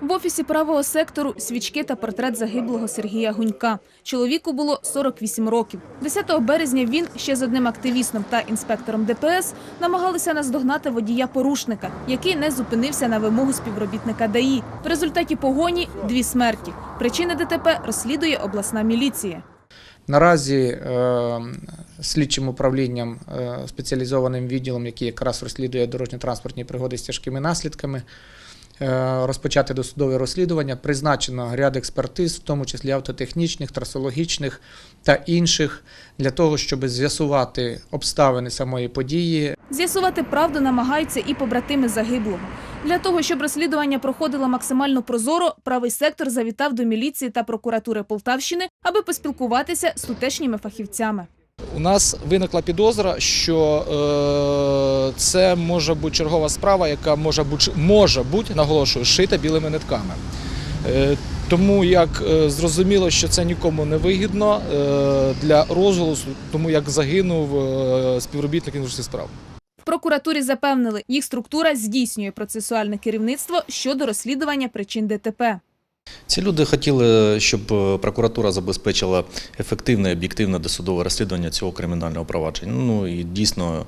В офісі правого сектору свічки та портрет загиблого Сергія Гунька. Чоловіку було 48 років. 10 березня він ще з одним активістом та інспектором ДПС намагалися наздогнати водія-порушника, який не зупинився на вимогу співробітника ДАІ. В результаті погоні – дві смерті. Причини ДТП розслідує обласна міліція. Наразі е, слідчим управлінням, е, спеціалізованим відділом, який якраз розслідує дорожньо-транспортні пригоди з тяжкими наслідками, розпочати досудове розслідування. Призначено ряд експертиз, в тому числі автотехнічних, трасологічних та інших, для того, щоб з'ясувати обставини самої події, З'ясувати правду намагаються і побратими загиблого. Для того, щоб розслідування проходило максимально прозоро, правий сектор завітав до міліції та прокуратури Полтавщини, аби поспілкуватися з тутешніми фахівцями. У нас виникла підозра, що е, це може бути чергова справа, яка може бути, може бути наголошую, шита білими нитками. Е, тому як е, зрозуміло, що це нікому не вигідно е, для розголосу, тому як загинув е, співробітник внутрішніх справ. Прокуратурі запевнили, їх структура здійснює процесуальне керівництво щодо розслідування причин ДТП. Ці люди хотіли, щоб е, прокуратура забезпечила ефективне об'єктивне досудове розслідування цього кримінального провадження. Ну і дійсно,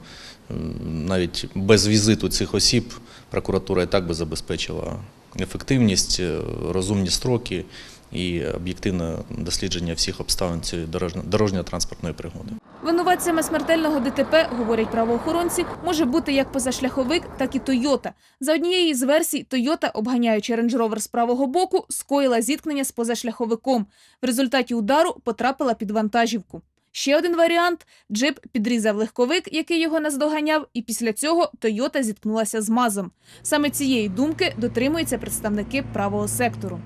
е, навіть без візиту цих осіб прокуратура і так би забезпечила ефективність, е, розумні строки і об'єктивне дослідження всіх обставин цієї дорожньо-транспортної пригоди. Винуватцями смертельного ДТП, говорять правоохоронці, може бути як позашляховик, так і Тойота. За однією з версій, Тойота, обганяючи Rover з правого боку, скоїла зіткнення з позашляховиком. В результаті удару потрапила під вантажівку. Ще один варіант – джип підрізав легковик, який його наздоганяв, і після цього Тойота зіткнулася з МАЗом. Саме цієї думки дотримуються представники правого сектору.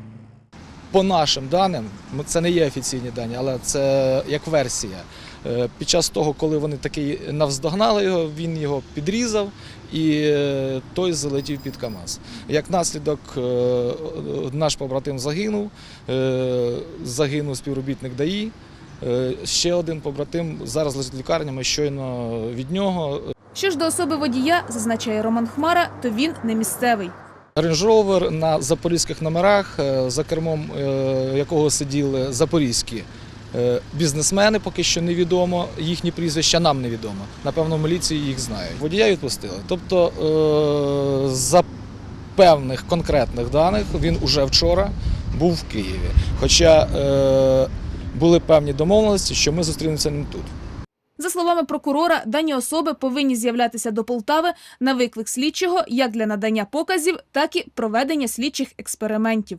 По нашим даним, це не є офіційні дані, але це як версія. Е, Під час того, коли вони таки навздогнали його, він його підрізав і е, той залетів під КАМАЗ. Як наслідок, е, наш побратим загинув, загинув співробітник ДАІ. Ще один побратим зараз лежить в лікарні, ми щойно від нього Що ж до особи водія, зазначає Роман Хмара, то він не місцевий. Rover на запорізьких номерах, е, за кермом е, якого сиділи запорізькі е, бізнесмени, поки що невідомо. Їхні прізвища нам невідомо. Напевно, в міліції їх знають. Водія відпустили. Тобто, за певних конкретних даних він уже вчора був в Києві. Хоча були певні домовленості, що ми зустрінемося не тут. За словами прокурора, дані особи повинні з'являтися до Полтави на виклик слідчого як для надання показів, так і проведення слідчих експериментів.